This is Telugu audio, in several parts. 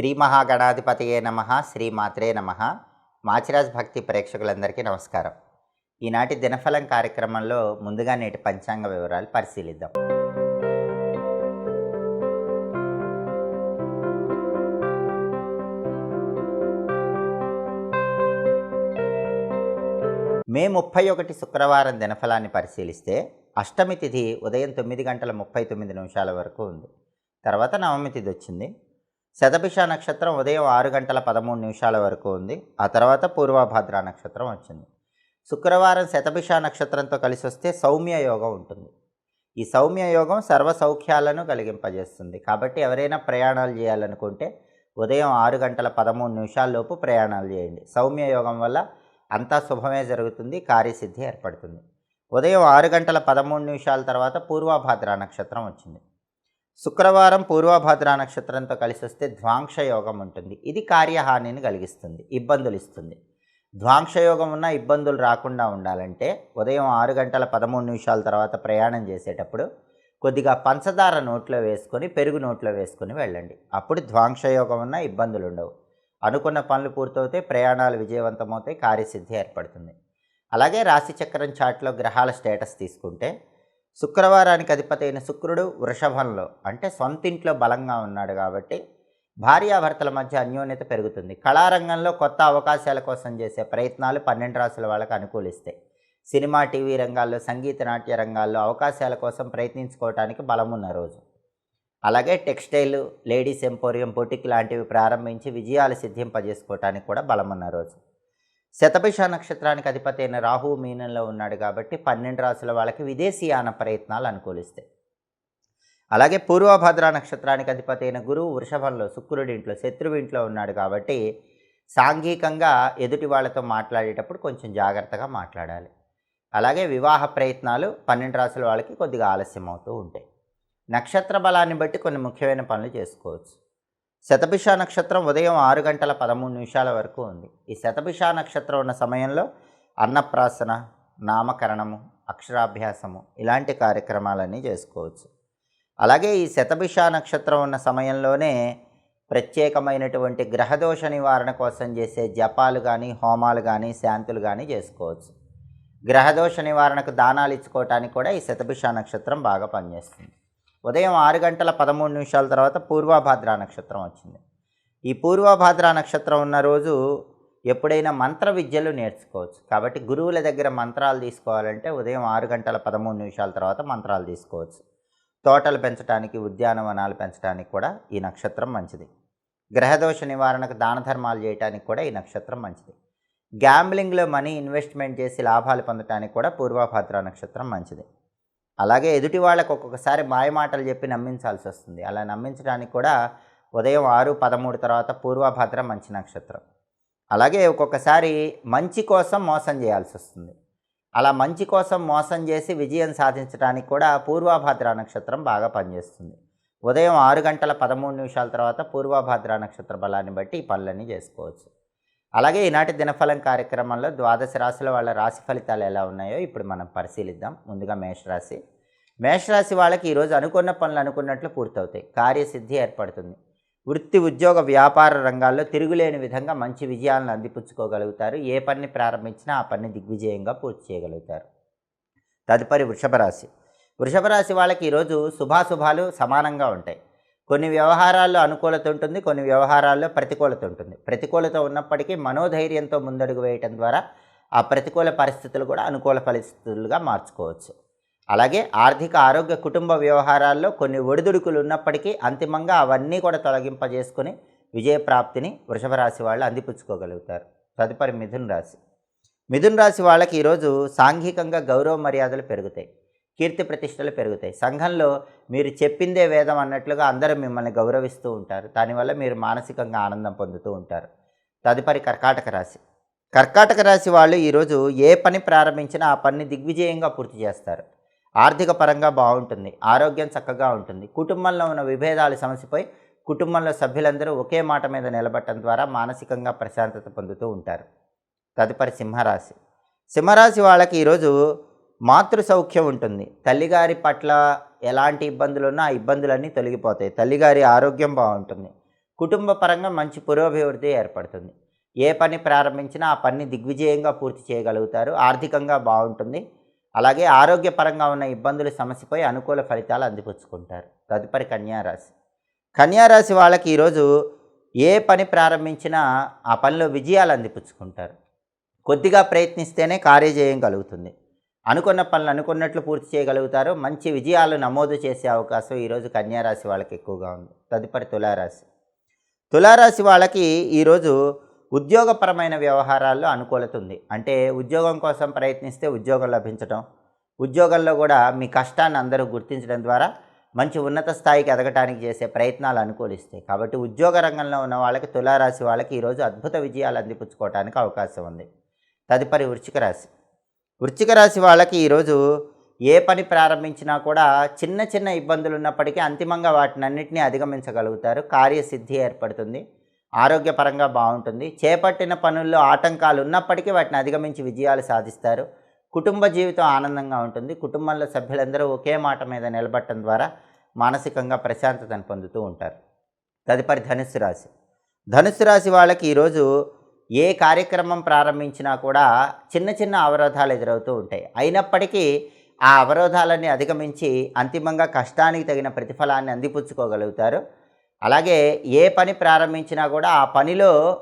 శ్రీ మహాగణాధిపతియే నమ శ్రీ మాత్రే నమ. మాచిరాజ్ భక్తి ప్రేక్షకులందరికీ నమస్కారం. ఈనాటి దినఫలం కార్యక్రమంలో ముందుగా నేటి పంచాంగ వివరాలు పరిశీలిద్దాం. మే ముప్పై ఒకటి శుక్రవారం దినఫలాన్ని పరిశీలిస్తే అష్టమి తిథి ఉదయం తొమ్మిది గంటల ముప్పై తొమ్మిది నిమిషాల వరకు ఉంది. తర్వాత నవమి తిథి వచ్చింది. శతభిష నక్షత్రం ఉదయం ఆరు గంటల పదమూడు నిమిషాల వరకు ఉంది. ఆ తర్వాత పూర్వభాద్ర నక్షత్రం వచ్చింది. శుక్రవారం శతభిష నక్షత్రంతో కలిసి వస్తే సౌమ్య యోగం ఉంటుంది. ఈ సౌమ్య యోగం సర్వ సౌఖ్యాలను కలిగింపజేస్తుంది. కాబట్టి ఎవరైనా ప్రయాణాలు చేయాలనుకుంటే ఉదయం ఆరు గంటల పదమూడు నిమిషాల్లోపు ప్రయాణాలు చేయండి. సౌమ్య యోగం వల్ల అంతా శుభమే జరుగుతుంది కార్యసిద్ధి ఏర్పడుతుంది. ఉదయం ఆరు గంటల పదమూడు నిమిషాల తర్వాత పూర్వభాద్ర నక్షత్రం వచ్చింది. శుక్రవారం పూర్వభద్ర నక్షత్రంతో కలిసి వస్తే ధ్వాంక్ష యోగం ఉంటుంది. ఇది కార్యహానిని కలిగిస్తుంది ఇబ్బందులు ఇస్తుంది. ధ్వాంక్ష యోగం ఉన్న ఇబ్బందులు రాకుండా ఉండాలంటే ఉదయం ఆరు గంటల పదమూడు నిమిషాల తర్వాత ప్రయాణం చేసేటప్పుడు కొద్దిగా పంచదార నోట్లో వేసుకొని పెరుగు నోట్లో వేసుకొని వెళ్ళండి. అప్పుడు ధ్వాంక్ష యోగం ఉన్న ఇబ్బందులు ఉండవు. అనుకున్న పనులు పూర్తవుతాయి ప్రయాణాలు విజయవంతమవుతాయి కార్యసిద్ధి ఏర్పడుతుంది. అలాగే రాశి చక్రం చాట్లో గ్రహాల స్టేటస్ తీసుకుంటే శుక్రవారానికి అధిపతి అయిన శుక్రుడు వృషభంలో అంటే సొంతింట్లో బలంగా ఉన్నాడు కాబట్టి భార్యాభర్తల మధ్య అన్యోన్యత పెరుగుతుంది. కళారంగంలో కొత్త అవకాశాల కోసం చేసే ప్రయత్నాలు పన్నెండు రాసుల వాళ్ళకు అనుకూలిస్తాయి సినిమా టీవీ రంగాల్లో సంగీత నాట్య రంగాల్లో అవకాశాల కోసం ప్రయత్నించుకోవడానికి బలమున్న రోజు. అలాగే టెక్స్టైల్ లేడీస్ ఎంపోరియం బొటిక్ లాంటివి ప్రారంభించి విజయాలు సిద్ధింపజేసుకోవటానికి కూడా బలమున్న రోజు. శతభిష నక్షత్రానికి అధిపతి అయిన రాహు మీనంలో ఉన్నాడు కాబట్టి పన్నెండు రాసుల వాళ్ళకి విదేశీయాన ప్రయత్నాలు అనుకూలిస్తాయి. అలాగే పూర్వభద్ర నక్షత్రానికి అధిపతి అయిన గురువు వృషభంలో శుక్రుడి ఇంట్లో శత్రువు ఇంట్లో ఉన్నాడు కాబట్టి సాంఘికంగా ఎదుటి వాళ్ళతో మాట్లాడేటప్పుడు కొంచెం జాగ్రత్తగా మాట్లాడాలి. అలాగే వివాహ ప్రయత్నాలు పన్నెండు రాసుల వాళ్ళకి కొద్దిగా ఆలస్యం అవుతూ ఉంటాయి. నక్షత్ర బలాన్ని బట్టి కొన్ని ముఖ్యమైన పనులు చేసుకోవచ్చు. శతభిష నక్షత్రం ఉదయం ఆరు గంటల పదమూడు నిమిషాల వరకు ఉంది. ఈ శతభిష నక్షత్రం ఉన్న సమయంలో అన్నప్రాసన నామకరణము అక్షరాభ్యాసము ఇలాంటి కార్యక్రమాలన్నీ చేసుకోవచ్చు. అలాగే ఈ శతభిష నక్షత్రం ఉన్న సమయంలోనే ప్రత్యేకమైనటువంటి గ్రహదోష నివారణ కోసం చేసే జపాలు కానీ హోమాలు కానీ శాంతులు కానీ చేసుకోవచ్చు. గ్రహదోష నివారణకు దానాలు ఇచ్చుకోవటానికి కూడా ఈ శతభిష నక్షత్రం బాగా పనిచేస్తుంది. ఉదయం ఆరు గంటల పదమూడు నిమిషాల తర్వాత పూర్వభాద్ర నక్షత్రం వచ్చింది. ఈ పూర్వభాద్ర నక్షత్రం ఉన్న రోజు ఎప్పుడైనా మంత్ర విద్యలు నేర్చుకోవచ్చు. కాబట్టి గురువుల దగ్గర మంత్రాలు తీసుకోవాలంటే ఉదయం ఆరు గంటల పదమూడు నిమిషాల తర్వాత మంత్రాలు తీసుకోవచ్చు. తోటలు పెంచడానికి ఉద్యానవనాలు పెంచడానికి కూడా ఈ నక్షత్రం మంచిది. గ్రహదోష నివారణకు దాన ధర్మాలు చేయడానికి కూడా ఈ నక్షత్రం మంచిది. గ్యాంబ్లింగ్లో మనీ ఇన్వెస్ట్మెంట్ చేసి లాభాలు పొందడానికి కూడా పూర్వభాద్ర నక్షత్రం మంచిది. అలాగే ఎదుటి వాళ్ళకు ఒక్కొక్కసారి మాయమాటలు చెప్పి నమ్మించాల్సి వస్తుంది. అలా నమ్మించడానికి కూడా ఉదయం ఆరు పదమూడు తర్వాత పూర్వభద్ర మంచి నక్షత్రం. అలాగే ఒక్కొక్కసారి మంచి కోసం మోసం చేయాల్సి వస్తుంది. అలా మంచి కోసం మోసం చేసి విజయం సాధించడానికి కూడా పూర్వభద్ర నక్షత్రం బాగా పనిచేస్తుంది. ఉదయం ఆరు గంటల పదమూడు నిమిషాల తర్వాత పూర్వభద్ర నక్షత్ర బలాన్ని బట్టి ఈ పనులన్నీ చేసుకోవచ్చు. అలాగే ఈనాటి దినఫలం కార్యక్రమంలో ద్వాదశ రాశుల వాళ్ళ రాశి ఫలితాలు ఎలా ఉన్నాయో ఇప్పుడు మనం పరిశీలిద్దాం. ముందుగా మేషరాశి. మేషరాశి వాళ్ళకి ఈరోజు అనుకున్న పనులు అనుకున్నట్లు పూర్తవుతాయి. కార్యసిద్ధి ఏర్పడుతుంది. వృత్తి ఉద్యోగ వ్యాపార రంగాల్లో తిరుగులేని విధంగా మంచి విజయాలను అందిపుచ్చుకోగలుగుతారు. ఏ పని ప్రారంభించినా ఆ పని దిగ్విజయంగా పూర్తి చేయగలుగుతారు. తదుపరి వృషభ రాశి వృషభ రాశి వాళ్ళకి ఈరోజు శుభాశుభాలు సమానంగా ఉంటాయి. కొన్ని వ్యవహారాల్లో అనుకూలత ఉంటుంది కొన్ని వ్యవహారాల్లో ప్రతికూలత ఉంటుంది. ప్రతికూలత ఉన్నప్పటికీ మనోధైర్యంతో ముందడుగు వేయటం ద్వారా ఆ ప్రతికూల పరిస్థితులు కూడా అనుకూల పరిస్థితులుగా మార్చుకోవచ్చు. అలాగే ఆర్థిక ఆరోగ్య కుటుంబ వ్యవహారాల్లో కొన్ని ఒడిదుడుకులు ఉన్నప్పటికీ అంతిమంగా అవన్నీ కూడా తొలగింపజేసుకుని విజయప్రాప్తిని వృషభ రాశి వాళ్ళు అందిపుచ్చుకోగలుగుతారు. తదుపరి మిథున్ రాశి. మిథున్ రాశి వాళ్ళకి ఈరోజు సాంఘికంగా గౌరవ మర్యాదలు పెరుగుతాయి. కీర్తి ప్రతిష్టలు పెరుగుతాయి. సంఘంలో మీరు చెప్పిందే వేదం అన్నట్లుగా అందరూ మిమ్మల్ని గౌరవిస్తూ ఉంటారు. దానివల్ల మీరు మానసికంగా ఆనందం పొందుతూ ఉంటారు. తదుపరి కర్కాటక రాశి. కర్కాటక రాశి వాళ్ళు ఈరోజు ఏ పని ప్రారంభించినా ఆ పని దిగ్విజయంగా పూర్తి చేస్తారు. ఆర్థిక పరంగా బాగుంటుంది. ఆరోగ్యం చక్కగా ఉంటుంది. కుటుంబంలో ఉన్న విభేదాలు సమస్యపై కుటుంబంలో సభ్యులందరూ ఒకే మాట మీద నిలబడటం ద్వారా మానసికంగా ప్రశాంతత పొందుతూ ఉంటారు. తదుపరి సింహరాశి. సింహరాశి వాళ్ళకి ఈరోజు మాతృ సౌఖ్యం ఉంటుంది. తల్లిగారి పట్ల ఎలాంటి ఇబ్బందులు ఉన్నా ఆ ఇబ్బందులన్నీ తొలగిపోతాయి. తల్లిగారి ఆరోగ్యం బాగుంటుంది. కుటుంబ పరంగా మంచి పురోభివృద్ధి ఏర్పడుతుంది. ఏ పని ప్రారంభించినా ఆ పని దిగ్విజయంగా పూర్తి చేయగలుగుతారు. ఆర్థికంగా బాగుంటుంది. అలాగే ఆరోగ్యపరంగా ఉన్న ఇబ్బందులు సమస్యపై అనుకూల ఫలితాలు అందిపుచ్చుకుంటారు. తదుపరి కన్యారాశి. కన్యారాశి వాళ్ళకి ఈరోజు ఏ పని ప్రారంభించినా ఆ పనిలో విజయాలు అందిపుచ్చుకుంటారు. కొద్దిగా ప్రయత్నిస్తేనే కార్యజయం కలుగుతుంది. అనుకున్న పనులు అనుకున్నట్లు పూర్తి చేయగలుగుతారు. మంచి విజయాలు నమోదు చేసే అవకాశం ఈరోజు కన్యారాశి వాళ్ళకి ఎక్కువగా ఉంది. తదుపరి తులారాశి. తులారాశి వాళ్ళకి ఈరోజు ఉద్యోగపరమైన వ్యవహారాల్లో అనుకూలత ఉంది. అంటే ఉద్యోగం కోసం ప్రయత్నిస్తే ఉద్యోగం లభించడం ఉద్యోగంలో కూడా మీ కష్టాన్ని అందరూ గుర్తించడం ద్వారా మంచి ఉన్నత స్థాయికి ఎదగటానికి చేసే ప్రయత్నాలు అనుకూలిస్తాయి కాబట్టి ఉద్యోగ రంగంలో ఉన్న వాళ్ళకి తులారాశి వాళ్ళకి ఈరోజు అద్భుత విజయాలు అందిపుచ్చుకోవడానికి అవకాశం ఉంది. తదుపరి వృశ్చిక రాశి. వృశ్చిక రాశి వాళ్ళకి ఈరోజు ఏ పని ప్రారంభించినా కూడా చిన్న చిన్న ఇబ్బందులు ఉన్నప్పటికీ అంతిమంగా వాటిని అన్నింటినీ అధిగమించగలుగుతారు. కార్యసిద్ధి ఏర్పడుతుంది. ఆరోగ్యపరంగా బాగుంటుంది. చేపట్టిన పనుల్లో ఆటంకాలు ఉన్నప్పటికీ వాటిని అధిగమించి విజయాలు సాధిస్తారు. కుటుంబ జీవితం ఆనందంగా ఉంటుంది. కుటుంబంలో సభ్యులందరూ ఒకే మాట మీద నిలబడటం ద్వారా మానసికంగా ప్రశాంతతను పొందుతూ ఉంటారు. తదుపరి ధనుస్సు రాశి. ధనుస్సు రాశి వాళ్ళకి ఈరోజు ఏ కార్యక్రమం ప్రారంభించినా కూడా చిన్న చిన్న అవరోధాలు ఎదురవుతూ ఉంటాయి. అయినప్పటికీ ఆ అవరోధాలన్నీ అధిగమించి అంతిమంగా కష్టానికి తగిన ప్రతిఫలాన్ని అందిపుచ్చుకోగలుగుతారు. అలాగే ఏ పని ప్రారంభించినా కూడా ఆ పనిలో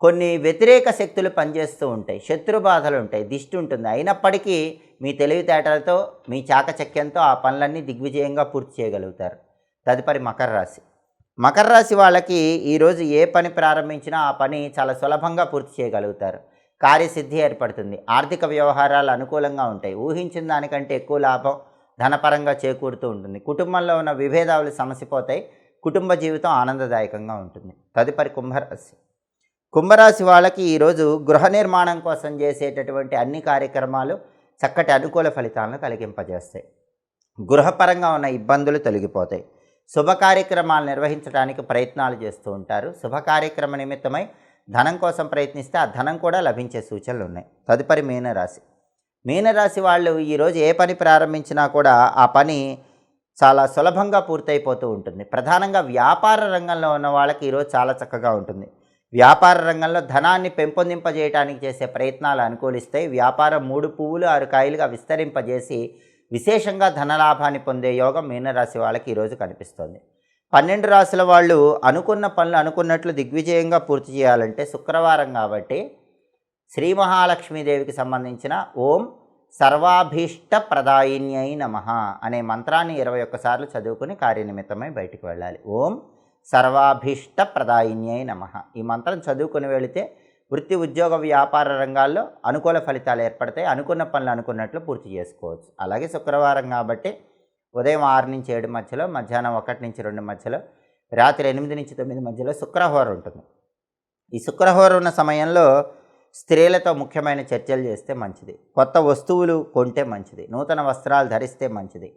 కొన్ని వ్యతిరేక శక్తులు పనిచేస్తూ ఉంటాయి. శత్రు బాధలు ఉంటాయి దిష్టి ఉంటుంది. అయినప్పటికీ మీ తెలివితేటలతో మీ చాకచక్యంతో ఆ పనులన్నీ దిగ్విజయంగా పూర్తి చేయగలుగుతారు. తదుపరి మకర రాశి. మకర రాశి వాళ్ళకి ఈరోజు ఏ పని ప్రారంభించినా ఆ పని చాలా సులభంగా పూర్తి చేయగలుగుతారు. కార్యసిద్ధి ఏర్పడుతుంది. ఆర్థిక వ్యవహారాలు అనుకూలంగా ఉంటాయి. ఊహించిన దానికంటే ఎక్కువ లాభం ధనపరంగా చేకూరుతూ ఉంటుంది. కుటుంబంలో ఉన్న విభేదాలు సమసిపోతాయి కుటుంబ జీవితం ఆనందదాయకంగా ఉంటుంది. తదుపరి కుంభరాశి. కుంభరాశి వాళ్ళకి ఈరోజు గృహ నిర్మాణం కోసం చేసేటటువంటి అన్ని కార్యక్రమాలు చక్కటి అనుకూల ఫలితాలను కలిగింపజేస్తాయి. గృహపరంగా ఉన్న ఇబ్బందులు తొలగిపోతాయి. శుభ కార్యక్రమాలు నిర్వహించడానికి ప్రయత్నాలు చేస్తూ ఉంటారు. శుభ కార్యక్రమ నిమిత్తమై ధనం కోసం ప్రయత్నిస్తే ఆ ధనం కూడా లభించే సూచనలు ఉన్నాయి. తదుపరి మీనరాశి. మీనరాశి వాళ్ళు ఈరోజు ఏ పని ప్రారంభించినా కూడా ఆ పని చాలా సులభంగా పూర్తయిపోతూ ఉంటుంది. ప్రధానంగా వ్యాపార రంగంలో ఉన్న వాళ్ళకి ఈరోజు చాలా చక్కగా ఉంటుంది. వ్యాపార రంగంలో ధనాన్ని పెంపొందింపజేయడానికి చేసే ప్రయత్నాలు అనుకూలిస్తాయి. వ్యాపారం మూడు పువ్వులు ఆరు కాయలుగా విస్తరింపజేసి విశేషంగా ధనలాభాన్ని పొందే యోగం మీనరాశి వాళ్ళకి ఈరోజు కనిపిస్తుంది. పన్నెండు రాశుల వాళ్ళు అనుకున్న పనులు అనుకున్నట్లు దిగ్విజయంగా పూర్తి చేయాలంటే శుక్రవారం కాబట్టి శ్రీ మహాలక్ష్మీదేవికి సంబంధించిన ఓం సర్వాభీష్ట ప్రదాయిన్యై నమ అనే మంత్రాన్ని ఇరవై ఒక్కసార్లు చదువుకుని కార్యనిమిత్తమై బయటికి వెళ్ళాలి. ఓం సర్వాభీష్ట ప్రదాయిన్యై నమ ఈ మంత్రం చదువుకుని వెళితే వృత్తి ఉద్యోగ వ్యాపార రంగాల్లో అనుకూల ఫలితాలు ఏర్పడతాయి. అనుకున్న పనులు అనుకున్నట్లు పూర్తి చేసుకోవచ్చు. అలాగే శుక్రవారం కాబట్టి ఉదయం ఆరు నుంచి ఏడు మధ్యలో మధ్యాహ్నం ఒకటి నుంచి రెండు మధ్యలో రాత్రి ఎనిమిది నుంచి తొమ్మిది మధ్యలో శుక్రహోర ఉంటుంది. ఈ శుక్రహోర ఉన్న సమయంలో స్త్రీలతో ముఖ్యమైన చర్చలు చేస్తే మంచిది. కొత్త వస్తువులు కొంటే మంచిది. నూతన వస్త్రాలు ధరిస్తే మంచిది.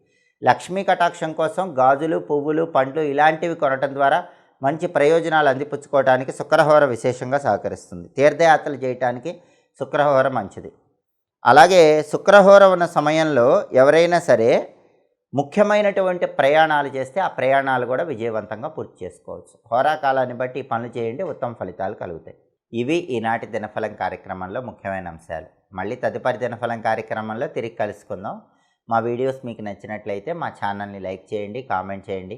లక్ష్మీ కటాక్షం కోసం గాజులు పువ్వులు పండ్లు ఇలాంటివి కొనటం ద్వారా మంచి ప్రయోజనాలు అందిపుచ్చుకోవడానికి శుక్రహోర విశేషంగా సహకరిస్తుంది. తీర్థయాత్రలు చేయటానికి శుక్రహోర మంచిది. అలాగే శుక్రహోర ఉన్న సమయంలో ఎవరైనా సరే ముఖ్యమైనటువంటి ప్రయాణాలు చేస్తే ఆ ప్రయాణాలు కూడా విజయవంతంగా పూర్తి చేసుకోవచ్చు. హోరాకాలాన్ని బట్టి ఈ పనులు చేయండి ఉత్తమ ఫలితాలు కలుగుతాయి. ఇవి ఈనాటి దినఫలం కార్యక్రమంలో ముఖ్యమైన అంశాలు. మళ్ళీ తదుపరి దినఫలం కార్యక్రమంలో తిరిగి కలుసుకుందాం. మా వీడియోస్ మీకు నచ్చినట్లయితే మా ఛానల్ని లైక్ చేయండి కామెంట్ చేయండి.